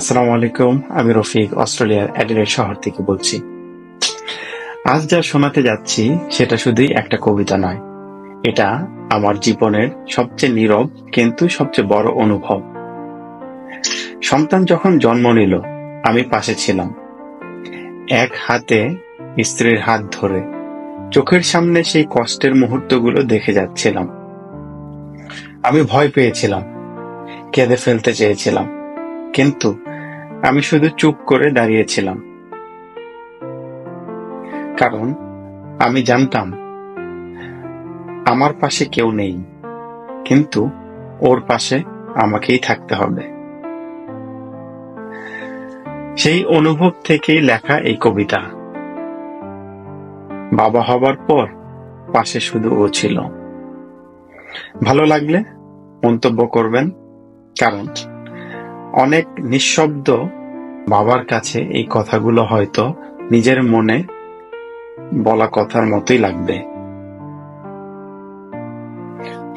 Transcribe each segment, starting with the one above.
আসসালামু আলাইকুম, আমি রফিক, অস্ট্রেলিয়ার অ্যাডিলেড শহর থেকে বলছি। আজ যা শোনাতে যাচ্ছি, সেটা শুধুই একটা কবিতা নয়। এটা আমার জীবনের সবচেয়ে নীরব কিন্তু সবচেয়ে বড় অনুভব। সন্তান যখন জন্ম নিল, আমি পাশে ছিলাম। এক হাতে স্ত্রীর হাত ধরে, চোখের সামনে সেই কষ্টের মুহূর্তগুলো দেখে যাচ্ছিলাম। আমি ভয় পেয়েছিলাম, কেঁদে ফেলতে চেয়েছিলাম, কিন্তু আমি শুধু চুপ করে দাঁড়িয়েছিলাম। কারণ আমি জানতাম, আমার পাশে কেউ নেই, কিন্তু ওর পাশে আমাকেই থাকতে হবে। সেই অনুভব থেকেই লেখা এই কবিতা। বাবা হবার পর পাশে শুধু ও ছিল। ভালো লাগলে মন্তব্য করবেন, কারণ অনেক নিঃশব্দ বাবার কাছে এই কথাগুলো হয়তো নিজের মনে বলা কথার মতোই লাগবে।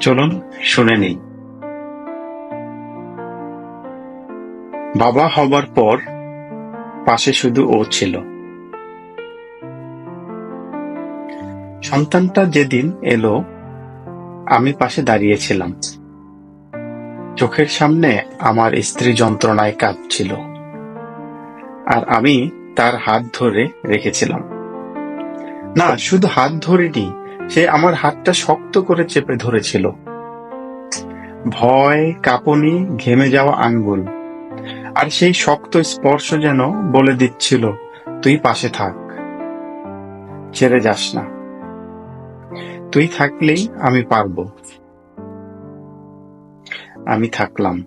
চলুন শুনে নেই। বাবা হবার পর পাশে শুধু ও ছিল। সন্তানটা যেদিন এলো, আমি পাশে দাঁড়িয়েছিলাম। চোখের সামনে আমার স্ত্রী যন্ত্রণায় কাঁদছিল আর আমি তার হাত ধরে রেখেছিলাম। না, শুধু হাত ধরেনি, সে আমার হাতটা শক্ত করে চেপে ধরেছিল। ভয়, কাঁপুনি, ঘেমে যাওয়া আঙ্গুল। আর সেই শক্ত স্পর্শ যেন বলে দিচ্ছিল, তুই পাশে থাক, ছেড়ে যাস না। তুই থাকলেই আমি পারব। আমি থাকলাম।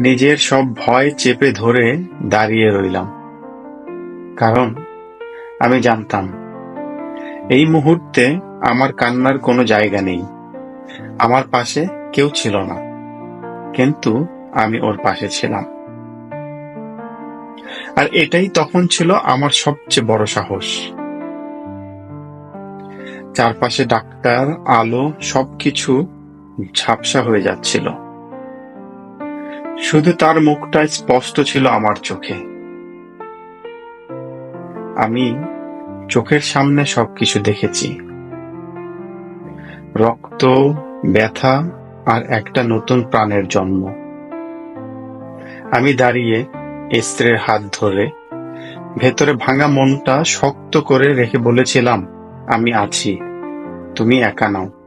নিজের সব ভয় চেপে ধরে দাঁড়িয়ে রইলাম। কারণ আমি জানতাম, এই মুহূর্তে আমার কান্নার কোনো জায়গা নেই। আমার পাশে কেউ ছিল না, কিন্তু আমি ওর পাশে ছিলাম। আর এটাই তখন ছিল আমার সবচেয়ে বড় সাহস। চারপাশে ডাক্তার, আলো, সবকিছু ঝাপসা হয়ে যাচ্ছিল। শুধু তার মুখটা স্পষ্ট ছিল আমার চোখে। আমি চোখের সামনে সবকিছু দেখেছি। রক্ত, ব্যথা আর একটা নতুন প্রাণের জন্ম। আমি দাঁড়িয়ে স্ত্রীর হাত ধরে ভেতরে ভাঙা মনটা শক্ত করে রেখে বলেছিলাম, আমি আছি। তুমি একা নাও।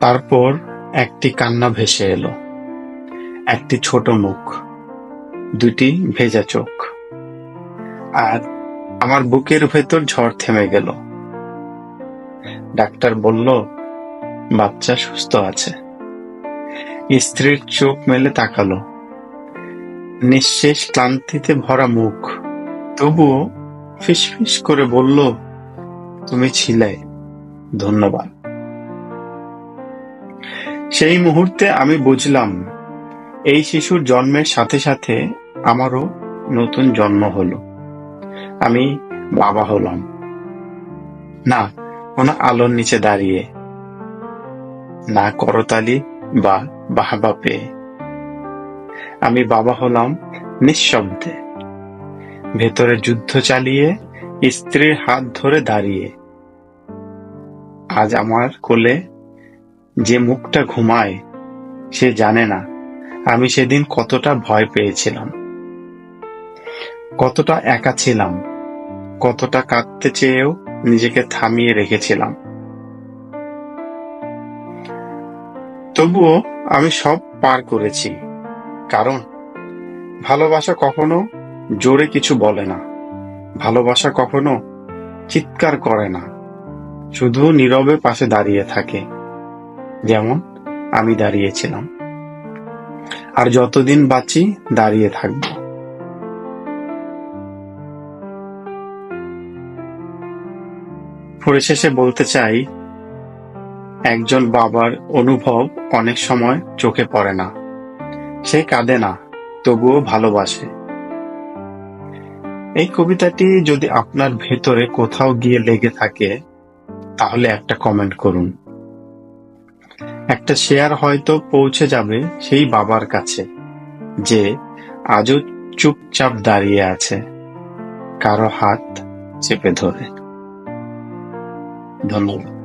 তারপর একটি কান্না ভেসে এলো। একটি ছোট মুখ, দুটি ভেজা চোখ, আর আমার বুকের ভেতর ঝড় থেমে গেল। ডাক্তার বলল, বাচ্চা সুস্থ আছে। স্ত্রীর চোখ মেলে তাকালো। নিঃশেষ ক্লান্তিতে ভরা মুখ, তবুও ফিসফিস করে বলল, তুমি ছিলে, ধন্যবাদ। সেই মুহূর্তে আমি বুঝলাম, এই শিশুর জন্মের সাথে সাথে আমারও নতুন জন্ম হলো। আমি বাবা হলাম। না, কোনো আলোর নিচে দাঁড়িয়ে, না করতালি বা বাহবা পেয়ে। আমি বাবা হলাম নিঃশব্দে। ভেতরে যুদ্ধ চালিয়ে, স্ত্রীর হাত ধরে দাঁড়িয়ে। আজ আমার কোলে যে মুখটা ঘুমায়, সে জানে না। আমি সেদিন কতটা ভয় পেয়েছিলাম। কতটা একা ছিলাম। কতটা কাঁদতে চেয়েও নিজেকে থামিয়ে রেখেছিলাম। তবুও আমি সব পার করেছি। কারণ, ভালোবাসা কখনো জোরে কিছু বলে না। ভালোবাসা কখনো চিৎকার করে না। শুধু নীরবে পাশে দাঁড়িয়ে থাকে। যেমন আমি দাঁড়িয়েছিলাম। আর যতদিন বাঁচি, দাঁড়িয়ে থাকব। পরিশেষে বলতে চাই, একজন বাবার অনুভব অনেক সময় চোখে পড়ে না। সে কাঁদে না, তবুও ভালোবাসে। এই কবিতাটি যদি আপনার ভেতরে কোথাও গিয়ে লেগে থাকে, তাহলে একটা কমেন্ট করুন। একটা শেয়ার হয়তো পৌঁছে যাবে সেই বাবার কাছে, যে আজও চুপচাপ দাঁড়িয়ে আছে। কারও হাত চেপে ধরে। ধন্যবাদ।